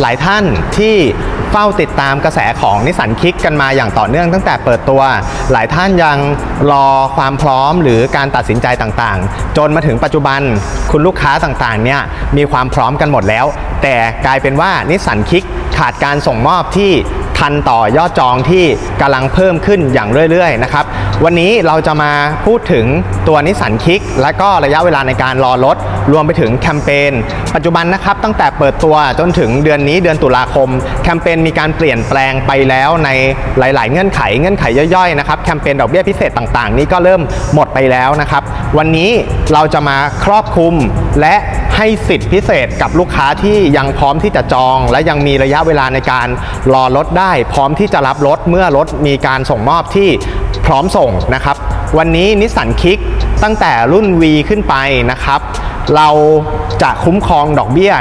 หลายท่านที่เฝ้าติดตามกระแสของนิสสันคิกกันมาอย่างต่อเนื่องตั้งแต่เปิดตัว หลายท่านยังรอความพร้อมหรือการตัดสินใจต่างๆ จนมาถึงปัจจุบันคุณลูกค้าต่างๆเนี่ยมีความพร้อมกันหมดแล้ว แต่กลายเป็นว่านิสสันคิกขาดการส่งมอบที่ ทันต่อยอดจองที่กำลังเพิ่มขึ้นอย่างเรื่อยๆนะครับวันนี้เราจะมาพูดถึงตัวนิสสันคิกและก็ระยะเวลาในการรอรถ รวมไปถึงแคมเปญปัจจุบันนะครับตั้งแต่เปิดตัวจนถึงเดือนนี้เดือนตุลาคม แคมเปญมีการเปลี่ยนแปลงไปแล้วในหลาย ๆ เงื่อนไขเงื่อนไขย่อยๆนะครับแคมเปญดอกเบี้ยพิเศษต่างๆ นี้ก็เริ่มหมดไปแล้วนะครับวันนี้เราจะมาครอบคลุมและ ให้สิทธิพิเศษกับลูกค้าที่ยังพร้อมที่จะจอง และยังมีระยะเวลาในการรอรถได้ พร้อมที่จะรับรถเมื่อรถมีการส่งมอบที่พร้อมส่งนะครับ วันนี้นิสสันคิกตั้งแต่รุ่น V ขึ้นไปนะครับ เราจะคุ้มครองดอกเบี้ย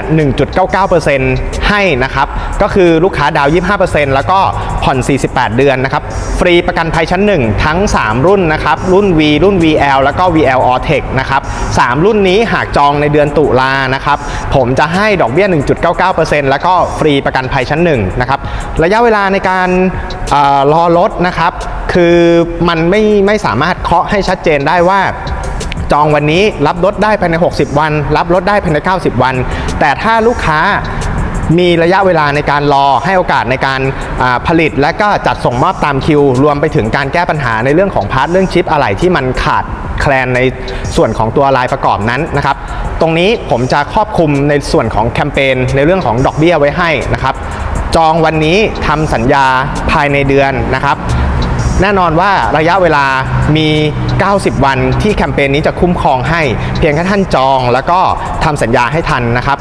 1.99%ให้นะครับ ก็คือลูกค้าดาวน์25%แล้วก็ผ่อน 48 เดือนนะครับ ฟรีประกันภัยชั้น 1 ทั้ง 3 รุ่นนะครับรุ่น V รุ่น VL แล้วก็ VL All Tech นะครับ3รุ่นนี้หากจองในเดือนตุลานะครับผมจะให้ดอกเบี้ย 1.99%แล้วก็ฟรีประกันภัยชั้น1นะครับระยะเวลาในการเออรอรถนะครับ คือมันไม่ไม่สามารถเคาะให้ชัดเจนได้ว่าจองวันนี้รับรถได้ภายใน 60 วัน รับรถได้ภายใน 90 วัน แต่ถ้าลูกค้า มีระยะเวลาในการรอให้โอกาสในการผลิต และก็จัดส่งมอบตามคิว รวมไปถึงการแก้ปัญหาในเรื่องของพาร์ทเรื่องชิปอะไรที่มันขาดแคลนในส่วนของตัวลายประกอบนั้นนะครับตรงนี้ผมจะครอบคลุมในส่วนของแคมเปญในเรื่องของดอกเบี้ยไว้ให้นะครับจองวันนี้ทำสัญญาภายในเดือนนะครับแน่นอนว่าระยะเวลามี 90 วันที่แคมเปญนี้จะคุ้มครองให้ เพียงแค่ท่านจองแล้วก็ทำสัญญาให้ทันนะครับ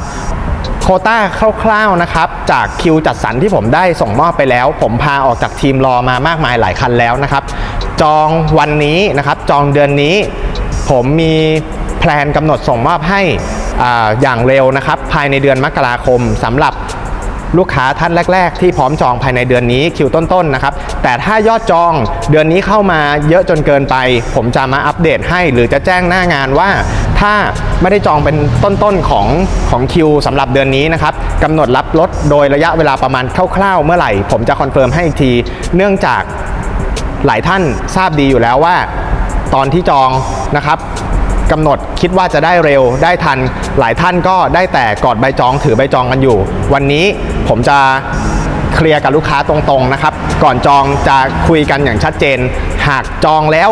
โคต้าคร่าวๆนะครับจากคิวจัดสรรที่ผมได้ส่งมอบไปแล้ว ผมพาออกจากทีมรอมามากมายหลายคันแล้วนะครับ จองวันนี้นะครับจองเดือนนี้ ผมมีแพลนกำหนดส่งมอบให้ออย่างเร็วนะครับ ภายในเดือนมกราคมสำหรับลูกค้าท่านแรก ๆ ที่พร้อมจองภายในเดือนนี้คิวต้นๆนะครับ แต่ถ้ายอดจองเดือนนี้เข้ามาเยอะจนเกินไป ผมจะมาอัปเดตให้ หรือจะแจ้งหน้างานว่า ถ้าไม่ได้จองเป็นต้นๆของของคิวสำหรับเดือนนี้นะครับกำหนดรับรถโดยระยะเวลาประมาณคร่าวๆ เมื่อไหร่ ผมจะคอนเฟิร์มให้อีกที เนื่องจากหลายท่านทราบดีอยู่แล้วว่า ตอนที่จองนะครับกำหนดคิดว่าจะได้เร็วได้ทัน หลายท่านก็ได้แต่กอดใบจองถือใบจองกันอยู่ วันนี้ผมจะเคลียร์กับลูกค้าตรงๆนะครับ ก่อนจองจะคุยกันอย่างชัดเจน หากจองแล้ว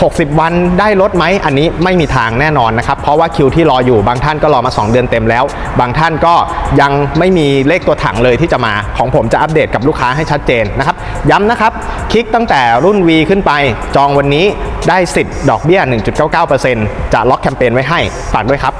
60 วันได้ลดไหมอันนี้ไม่มีทางแน่นอนนะครับ เพราะว่าคิวที่รออยู่บางท่านก็รอมา 2 เดือนเต็มแล้ว บางท่านก็ยังไม่มีเลขตัวถังเลยที่จะมาของผมจะอัปเดตกับลูกค้าให้ชัดเจนนะครับ ย้ำนะครับ คลิกตั้งแต่รุ่น V ขึ้นไป จองวันนี้ได้สิทธิ์ดอกเบี้ย 1.99%จะล็อกแคมเปญไว้ให้ฝากด้วยครับ